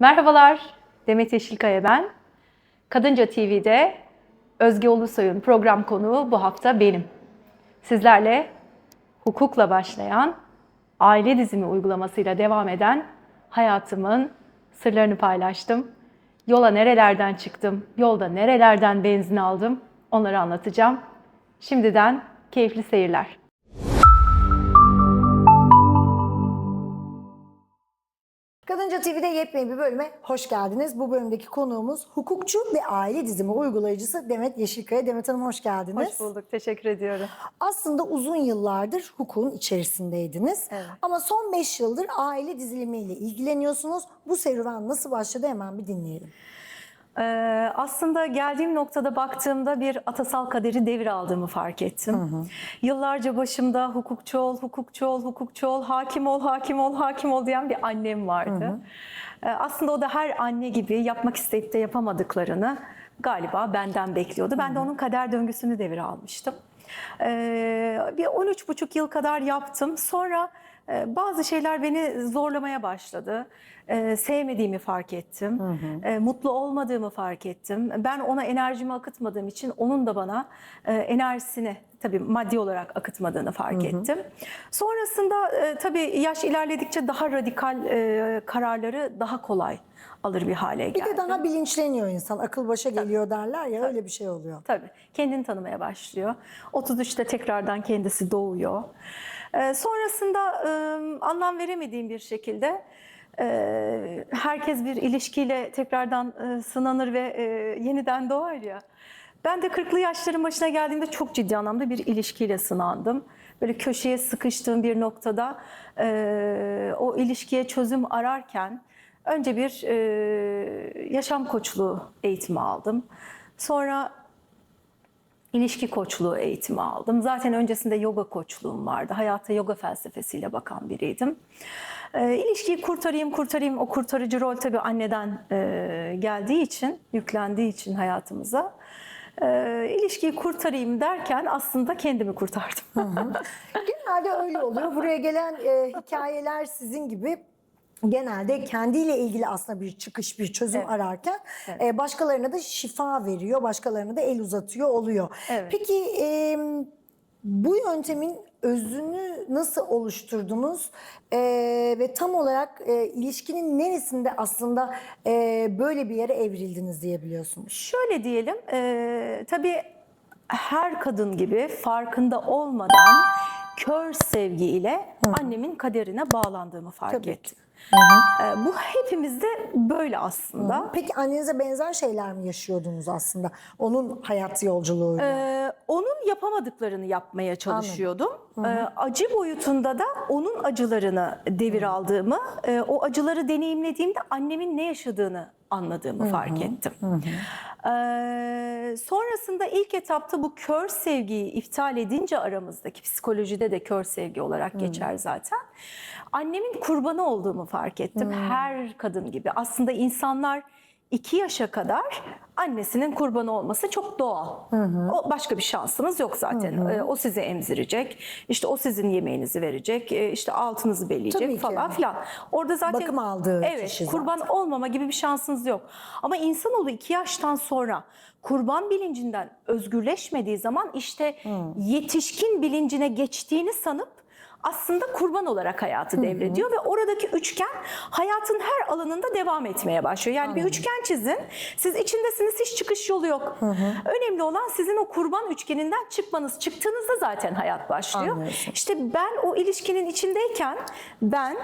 Merhabalar, Demet Yeşilkaya ben. Kadınca TV'de Özge Ulusoy'un program konuğu bu hafta benim. Sizlerle hukukla başlayan, aile dizimi uygulamasıyla devam eden hayatımın sırlarını paylaştım. Yola nerelerden çıktım, yolda nerelerden benzin aldım onları anlatacağım. Şimdiden keyifli seyirler. Kadınca TV'de yepyeni bir bölüme hoş geldiniz. Bu bölümdeki konuğumuz hukukçu ve aile dizimi uygulayıcısı Demet Yeşilkaya. Demet Hanım hoş geldiniz. Hoş bulduk, teşekkür ediyorum. Aslında uzun yıllardır hukukun içerisindeydiniz. Evet. Ama son 5 yıldır aile dizilimiyle ilgileniyorsunuz. Bu serüven nasıl başladı hemen bir dinleyelim. Ee, aslında geldiğim noktada baktığımda bir atasal kaderi devir aldığımı fark ettim. Yıllarca başımda hukukçu ol, hukukçu ol, hukukçu ol, hakim ol, hakim ol, hakim ol diyen bir annem vardı. Ee, aslında o da her anne gibi yapmak isteyip de yapamadıklarını galiba benden bekliyordu. Ben de onun kader döngüsünü devir almıştım. Ee, bir 13,5 yıl kadar yaptım. Sonra bazı şeyler beni zorlamaya başladı. Ee, sevmediğimi fark ettim. Ee, mutlu olmadığımı fark ettim. Ben ona enerjimi akıtmadığım için onun da bana e, enerjisini tabii maddi olarak akıtmadığını fark ettim. Sonrasında e, tabii yaş ilerledikçe daha radikal e, kararları daha kolay alır bir hale Bir geldim. de daha bilinçleniyor insan. Akıl başa geliyor derler ya öyle bir şey oluyor. Tabii. Kendini tanımaya başlıyor. 33'te tekrardan kendisi doğuyor. Ee, sonrasında e, anlam veremediğim bir şekilde e, herkes bir ilişkiyle tekrardan e, sınanır ve yeniden doğar ya. Ben de 40'lı yaşların başına geldiğimde çok ciddi anlamda bir ilişkiyle sınandım. Böyle köşeye sıkıştığım bir noktada o ilişkiye çözüm ararken önce bir yaşam koçluğu eğitimi aldım. Sonra ilişki koçluğu eğitimi aldım. Zaten öncesinde yoga koçluğum vardı. Hayata yoga felsefesiyle bakan biriydim. E, ilişkiyi kurtarayım, kurtarayım. O kurtarıcı rol tabii anneden e, geldiği için, yüklendiği için hayatımıza. E, ilişkiyi kurtarayım derken aslında kendimi kurtardım. Genelde öyle oluyor. Buraya gelen e, hikayeler sizin gibi genelde kendiyle ilgili aslında bir çıkış, bir çözüm Evet. ararken e, başkalarına da şifa veriyor, başkalarına da el uzatıyor oluyor. Evet. Peki e, bu yöntemin özünü nasıl oluşturdunuz E, ve tam olarak e, ilişkinin neresinde aslında e, böyle bir yere evrildiniz diyebiliyorsunuz? Şöyle diyelim, e, tabii her kadın gibi farkında olmadan kör sevgiyle annemin kaderine bağlandığımı fark Tabii ki. ettim. E, bu hepimizde böyle aslında. Peki annenize benzer şeyler mi yaşıyordunuz aslında onun hayat yolculuğuyla? Ee, onun yapamadıklarını yapmaya çalışıyordum. Ee, acı boyutunda da onun acılarını devir aldığımı, e, o acıları deneyimlediğimde annemin ne yaşadığını anladığımı fark ettim. Ee, sonrasında ilk etapta bu kör sevgiyi iptal edince aramızdaki psikolojide de kör sevgi olarak geçer zaten. Annemin kurbanı olduğumu fark ettim. Her kadın gibi. Aslında insanlar 2 yaşa kadar annesinin kurbanı olması çok doğal. O başka bir şansınız yok zaten. Ee, O sizi emzirecek. işte o sizin yemeğinizi verecek. e, işte altınızı Tabii belirleyecek ki. falan filan. Orada zaten Bakım aldığı evet, kişi kurban olmama gibi bir şansınız yok. Ama insanoğlu 2 yaştan sonra kurban bilincinden özgürleşmediği zaman işte yetişkin bilincine geçtiğini sanıp aslında kurban olarak hayatı devrediyor ve oradaki üçgen hayatın her alanında devam etmeye başlıyor. Yani bir üçgen çizin. Siz içindesiniz hiç çıkış yolu yok. Önemli olan sizin o kurban üçgeninden çıkmanız. Çıktığınızda zaten hayat başlıyor. Anlıyorsun. İşte ben o ilişkinin içindeyken ben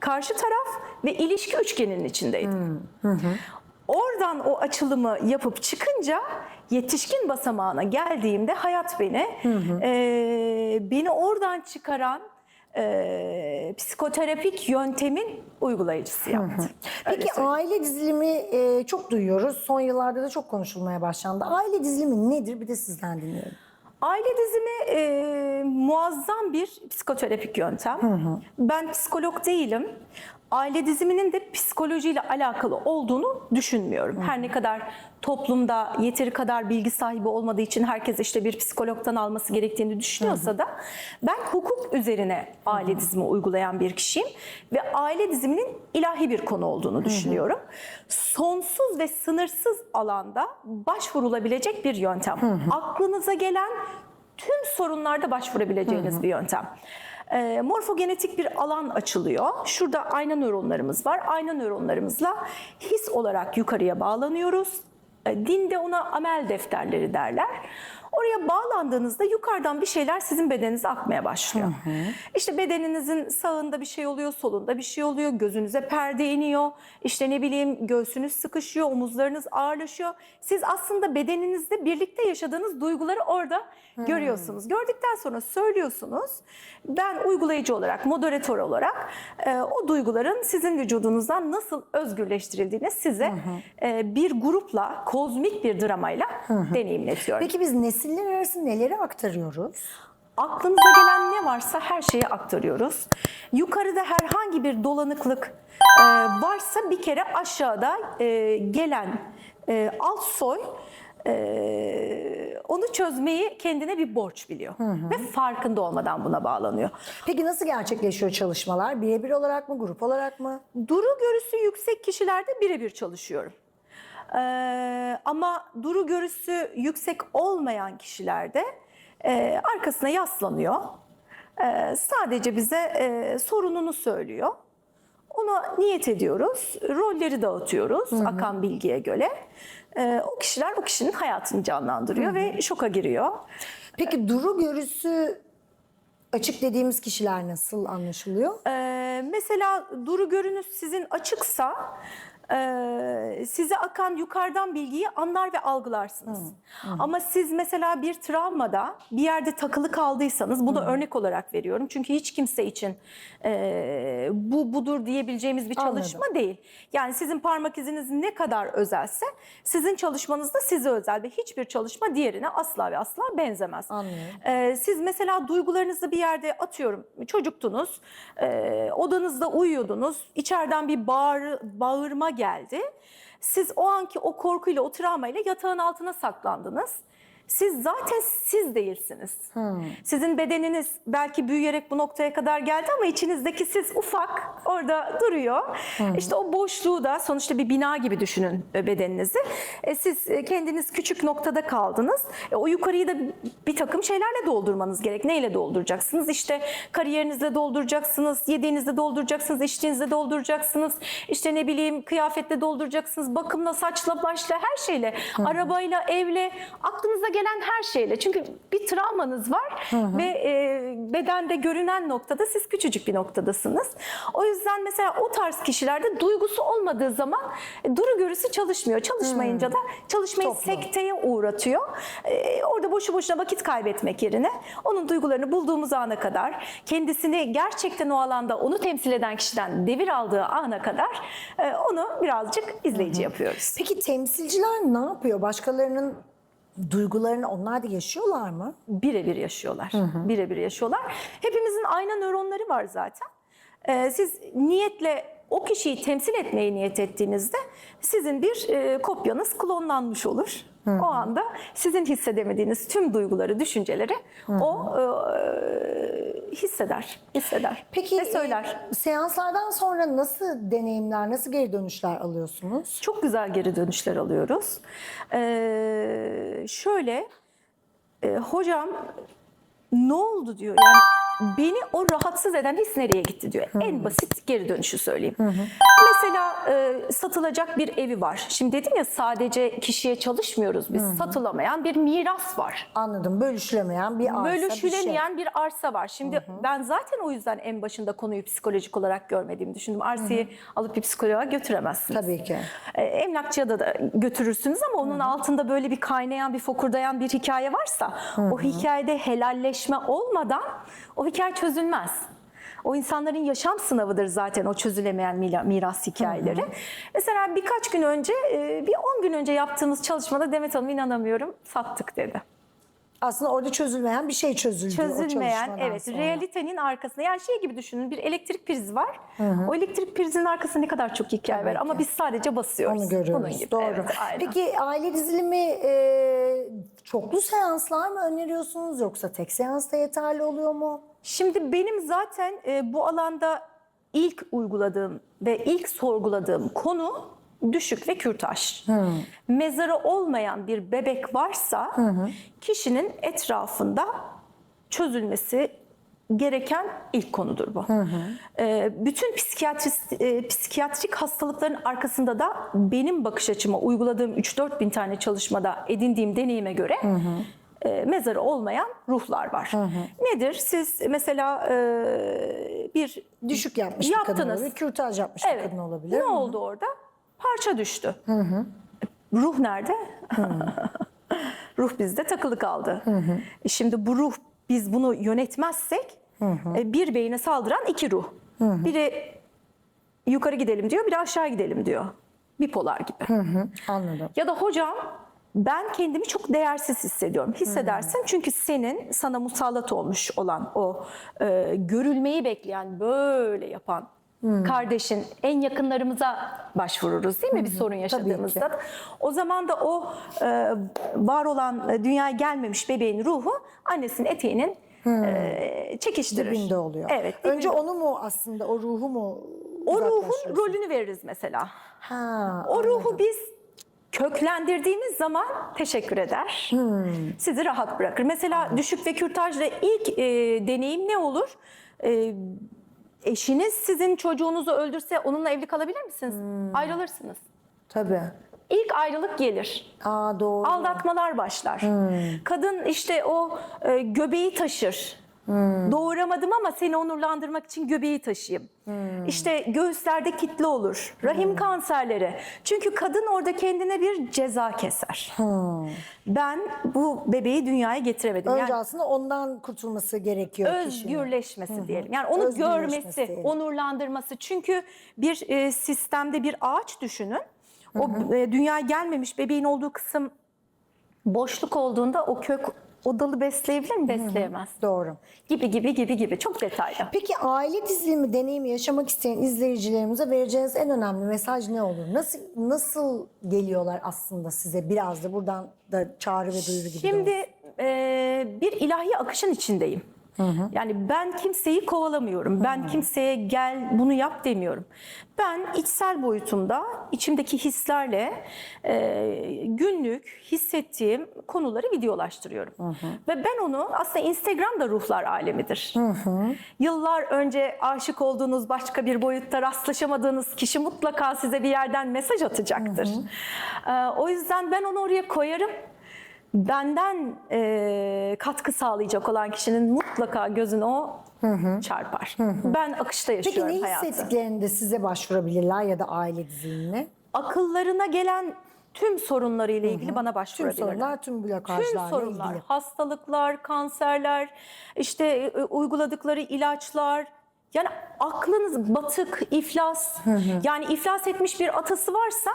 karşı taraf ve ilişki üçgeninin içindeydim. Oradan o açılımı yapıp çıkınca yetişkin basamağına geldiğimde hayat beni eee, beni oradan çıkaran eee, psikoterapik yöntemin uygulayıcısı yaptı. Öyle Peki söyleyeyim. aile dizilimi e, çok duyuyoruz. Son yıllarda da çok konuşulmaya başlandı. Aile dizilimi nedir? Bir de sizden dinleyelim. Aile dizimi e, muazzam bir psikoterapik yöntem. Ben psikolog değilim aile diziminin de psikolojiyle alakalı olduğunu düşünmüyorum. Her ne kadar toplumda yeteri kadar bilgi sahibi olmadığı için herkes işte bir psikologdan alması gerektiğini düşünüyorsa da ben hukuk üzerine aile dizimi uygulayan bir kişiyim ve aile diziminin ilahi bir konu olduğunu düşünüyorum. Sonsuz ve sınırsız alanda başvurulabilecek bir yöntem. Aklınıza gelen tüm sorunlarda başvurabileceğiniz bir yöntem. E, morfogenetik bir alan açılıyor. Şurada ayna nöronlarımız var. Ayna nöronlarımızla his olarak yukarıya bağlanıyoruz. E, dinde ona amel defterleri derler. Oraya bağlandığınızda yukarıdan bir şeyler sizin bedeninize akmaya başlıyor. İşte bedeninizin sağında bir şey oluyor, solunda bir şey oluyor, gözünüze perde iniyor. İşte ne bileyim göğsünüz sıkışıyor, omuzlarınız ağırlaşıyor. Siz aslında bedeninizde birlikte yaşadığınız duyguları orada görüyorsunuz. Gördükten sonra söylüyorsunuz. Ben uygulayıcı olarak, moderatör olarak e, o duyguların sizin vücudunuzdan nasıl özgürleştirildiğini size e, bir grupla, kozmik bir dramayla deneyimletiyorum. Peki biz nesiller arası neleri aktarıyoruz? Aklınıza gelen ne varsa her şeyi aktarıyoruz. Yukarıda herhangi bir dolanıklık e, varsa bir kere aşağıda e, gelen e, alt soy e, onu çözmeyi kendine bir borç biliyor. Ve farkında olmadan buna bağlanıyor. Peki nasıl gerçekleşiyor çalışmalar? Birebir olarak mı, grup olarak mı? Duru görüsü yüksek kişilerde birebir çalışıyorum. Ee, ama duru görüsü yüksek olmayan kişilerde e, arkasına yaslanıyor. Ee, sadece bize e, sorununu söylüyor. Ona niyet ediyoruz, rolleri dağıtıyoruz akan bilgiye göre. Ee, o kişiler o kişinin hayatını canlandırıyor ve şoka giriyor. Peki duru görüsü açık dediğimiz kişiler nasıl anlaşılıyor? Ee, mesela duru görünüz sizin açıksa e, size akan yukarıdan bilgiyi anlar ve algılarsınız. Ama siz mesela bir travmada bir yerde takılı kaldıysanız bunu örnek olarak veriyorum. Çünkü hiç kimse için e, bu budur diyebileceğimiz bir Anladım. çalışma değil. Yani sizin parmak iziniz ne kadar özelse sizin çalışmanız da size özel ve hiçbir çalışma diğerine asla ve asla benzemez. Ee, siz mesela duygularınızı bir yerde atıyorum çocuktunuz, e, odanızda uyuyordunuz, içeriden bir bağır, bağırma geldi. Siz o anki o korkuyla, o travmayla yatağın altına saklandınız. Siz zaten siz değilsiniz. Sizin bedeniniz belki büyüyerek bu noktaya kadar geldi ama içinizdeki siz ufak orada duruyor. İşte o boşluğu da sonuçta bir bina gibi düşünün bedeninizi. E, siz e, kendiniz küçük noktada kaldınız. E, o yukarıyı da bir takım şeylerle doldurmanız gerek. Neyle dolduracaksınız? İşte kariyerinizle dolduracaksınız, yediğinizle dolduracaksınız, içtiğinizle dolduracaksınız. İşte ne bileyim kıyafetle dolduracaksınız, bakımla, saçla, başla her şeyle, arabayla, evle, aklınıza gelen her şeyle. Çünkü bir travmanız var ve e, bedende görünen noktada siz küçücük bir noktadasınız. O yüzden mesela o tarz kişilerde duygusu olmadığı zaman e, duru görüsü çalışmıyor. Çalışmayınca da çalışmayı doğru. sekteye uğratıyor. E, orada boşu boşuna vakit kaybetmek yerine onun duygularını bulduğumuz ana kadar kendisini gerçekten o alanda onu temsil eden kişiden devir aldığı ana kadar e, onu birazcık izleyici yapıyoruz. Peki temsilciler ne yapıyor? Başkalarının duygularını onlar da yaşıyorlar mı? birebir yaşıyorlar. Birebir yaşıyorlar. Hepimizin ayna nöronları var zaten. Ee, siz niyetle o kişiyi temsil etmeye niyet ettiğinizde sizin bir e, kopyanız klonlanmış olur. O anda sizin hissedemediğiniz tüm duyguları, düşünceleri o e, hisseder, hisseder Peki ve söyler. e, seanslardan sonra nasıl deneyimler, nasıl geri dönüşler alıyorsunuz? Çok güzel geri dönüşler alıyoruz. Ee, şöyle, e, hocam ne oldu diyor. Yani beni o rahatsız eden his nereye gitti diyor. En basit geri dönüşü söyleyeyim. Mesela e, satılacak bir evi var. Şimdi dedim ya sadece kişiye çalışmıyoruz biz. Satılamayan bir miras var. Anladım. Bölüşülemeyen bir arsa, bir şey. Bölüşülemeyen bir arsa var. Şimdi ben zaten o yüzden en başında konuyu psikolojik olarak görmediğimi düşündüm. Arsayı alıp bir psikoloğa götüremezsiniz. Tabii ki. E, Emlakçıya da, da götürürsünüz ama onun altında böyle bir kaynayan, bir fokurdayan bir hikaye varsa o hikayede helalleşme olmadan o hikaye çözülmez. O insanların yaşam sınavıdır zaten o çözülemeyen miras hikayeleri. Mesela birkaç gün önce, e, bir 10 gün önce yaptığımız çalışmada Demet Hanım inanamıyorum sattık dedi. Aslında orada çözülmeyen bir şey çözüldü çözülmeyen evet sonra. realitenin arkasında yani şey gibi düşünün bir elektrik prizi var. O elektrik prizinin arkasında ne kadar çok hikaye var ama biz sadece basıyoruz. Onu görüyoruz. Bunun gibi. Doğru. Evet, aynen. Peki aile dizilimi e, çoklu seanslar mı öneriyorsunuz yoksa tek seansta yeterli oluyor mu? Şimdi benim zaten e, bu alanda ilk uyguladığım ve ilk sorguladığım konu düşük ve kürtaj. Mezarı olmayan bir bebek varsa kişinin etrafında çözülmesi gereken ilk konudur bu. E, bütün psikiyatrist, e, psikiyatrik hastalıkların arkasında da benim bakış açıma uyguladığım 3-4 bin tane çalışmada edindiğim deneyime göre e, mezarı olmayan ruhlar var. Nedir? Siz mesela e, bir Düşük yapmış bir kadın Yaptınız. olabilir, kürtaj yapmış bir evet, kadın olabilir. ne Hı hı. oldu orada? Parça düştü. Ruh nerede? ruh bizde takılı kaldı. E Şimdi bu ruh biz bunu yönetmezsek e, bir beyine saldıran iki ruh. Biri yukarı gidelim diyor, biri aşağı gidelim diyor. Bipolar gibi. Hı, Anladım. Ya da hocam ben kendimi çok değersiz hissediyorum. Hissedersin çünkü senin sana musallat olmuş olan o e, görülmeyi bekleyen böyle yapan kardeşin en yakınlarımıza başvururuz değil mi bir sorun yaşadığımızda? O zaman da o e, var olan e, dünyaya gelmemiş bebeğin ruhu annesinin eteğinin e, çekiştirir. Dibinde oluyor. Evet. Önce dibinde. onu mu aslında o ruhu mu o ruhun rolünü veririz mesela. Ha, O ruhu biz köklendirdiğimiz zaman teşekkür eder. Sizi rahat bırakır. Mesela düşük ve kürtajla ilk e, deneyim ne olur? E, eşiniz sizin çocuğunuzu öldürse onunla evli kalabilir misiniz? Ayrılırsınız. Tabii. İlk ayrılık gelir. Aa doğru. Aldatmalar başlar. Kadın işte o e, göbeği taşır. Doğuramadım ama seni onurlandırmak için göbeği taşıyayım. İşte göğüslerde kitle olur. Rahim kanserleri. Çünkü kadın orada kendine bir ceza keser. Ben bu bebeği dünyaya getiremedim. Önce Yani aslında ondan kurtulması gerekiyor kişinin. özgürleşmesi diyelim. Yani onu görmesi, diyelim. onurlandırması. Çünkü bir e, sistemde bir ağaç düşünün. O e, dünyaya gelmemiş bebeğin olduğu kısım boşluk olduğunda o kök o dalı besleyebilir mi? Besleyemez. Doğru. Gibi gibi gibi gibi çok detaylı. Peki aile dizilimi deneyimi yaşamak isteyen izleyicilerimize vereceğiniz en önemli mesaj ne olur? Nasıl nasıl geliyorlar aslında size? Biraz da buradan da çağrı ve duyuru gibi. Şimdi e, bir ilahi akışın içindeyim. Yani ben kimseyi kovalamıyorum. Ben kimseye gel bunu yap demiyorum. Ben içsel boyutumda içimdeki hislerle e, günlük hissettiğim konuları videolaştırıyorum. Ve ben onu aslında Instagram'da ruhlar alemidir. Yıllar önce aşık olduğunuz başka bir boyutta rastlaşamadığınız kişi mutlaka size bir yerden mesaj atacaktır. E, o yüzden ben onu oraya koyarım benden e, katkı sağlayacak olan kişinin mutlaka gözüne o çarpar. Ben akışta Peki yaşıyorum ne hayatı. hissettiklerinde size başvurabilirler ya da aile dizilimine? Akıllarına gelen tüm sorunlarıyla ilgili bana Tüm başvurabilirler. sorunlar, tüm Tüm blokajlarla sorunlar, ilgili. hastalıklar, kanserler, işte e, uyguladıkları ilaçlar. Yani aklınız batık, iflas. Yani iflas etmiş bir atası varsa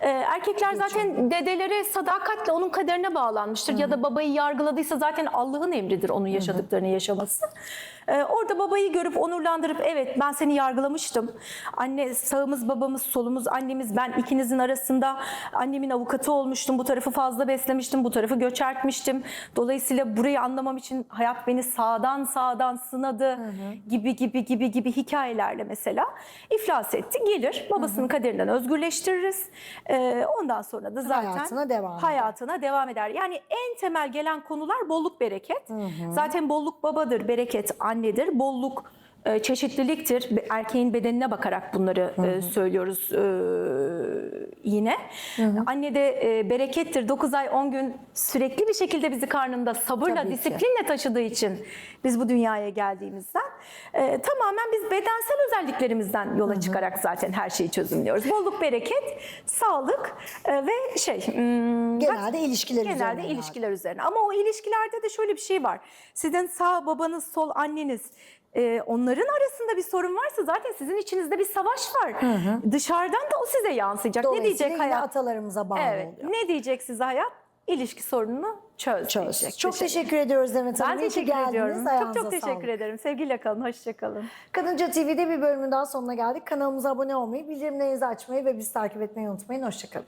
e, erkekler zaten dedeleri sadakatle onun kaderine bağlanmıştır. Ya da babayı yargıladıysa zaten Allah'ın emridir onun yaşadıklarını yaşaması. E, orada babayı görüp onurlandırıp evet ben seni yargılamıştım. Anne sağımız babamız solumuz annemiz ben ikinizin arasında annemin avukatı olmuştum. Bu tarafı fazla beslemiştim bu tarafı göçertmiştim. Dolayısıyla burayı anlamam için hayat beni sağdan sağdan sınadı gibi gibi gibi gibi hikayelerle mesela iflas etti. Gelir babasının kaderinden özgürleştiririz. E, ondan sonra da zaten Hayatına devam eder. hayatına devam eder. Yani en temel gelen konular bolluk bereket. Zaten bolluk babadır, bereket annedir. Bolluk çeşitliliktir. Be- Erkeğin bedenine bakarak bunları e, söylüyoruz e, yine. Anne de e, berekettir. 9 ay 10 gün sürekli bir şekilde bizi karnında sabırla, Tabii ki. disiplinle taşıdığı için biz bu dünyaya geldiğimizden e, tamamen biz bedensel özelliklerimizden yola çıkarak zaten her şeyi çözümlüyoruz. Bolluk, bereket, sağlık e, ve şey hmm, Genelde ilişkiler üzerine Genelde yani. ilişkiler üzerine. Ama o ilişkilerde de şöyle bir şey var. Sizin sağ babanız, sol anneniz e, onların arasında bir sorun varsa zaten sizin içinizde bir savaş var. Dışarıdan da o size yansıyacak. Ne diyecek hayat? atalarımıza bağlı Evet. oluyor. Ne diyecek size hayat? ilişki sorununu çöz, Çöz. diyecek. Çok teşekkür ediyoruz Demet Hanım. Ben İyi teşekkür geldiniz. ediyorum. Çok Ayağınıza çok teşekkür sağlık. ederim. Sevgiyle kalın, hoşça kalın. Kadınca TV'de bir bölümün daha sonuna geldik. Kanalımıza abone olmayı, bildirimlerinizi açmayı ve bizi takip etmeyi unutmayın. Hoşçakalın.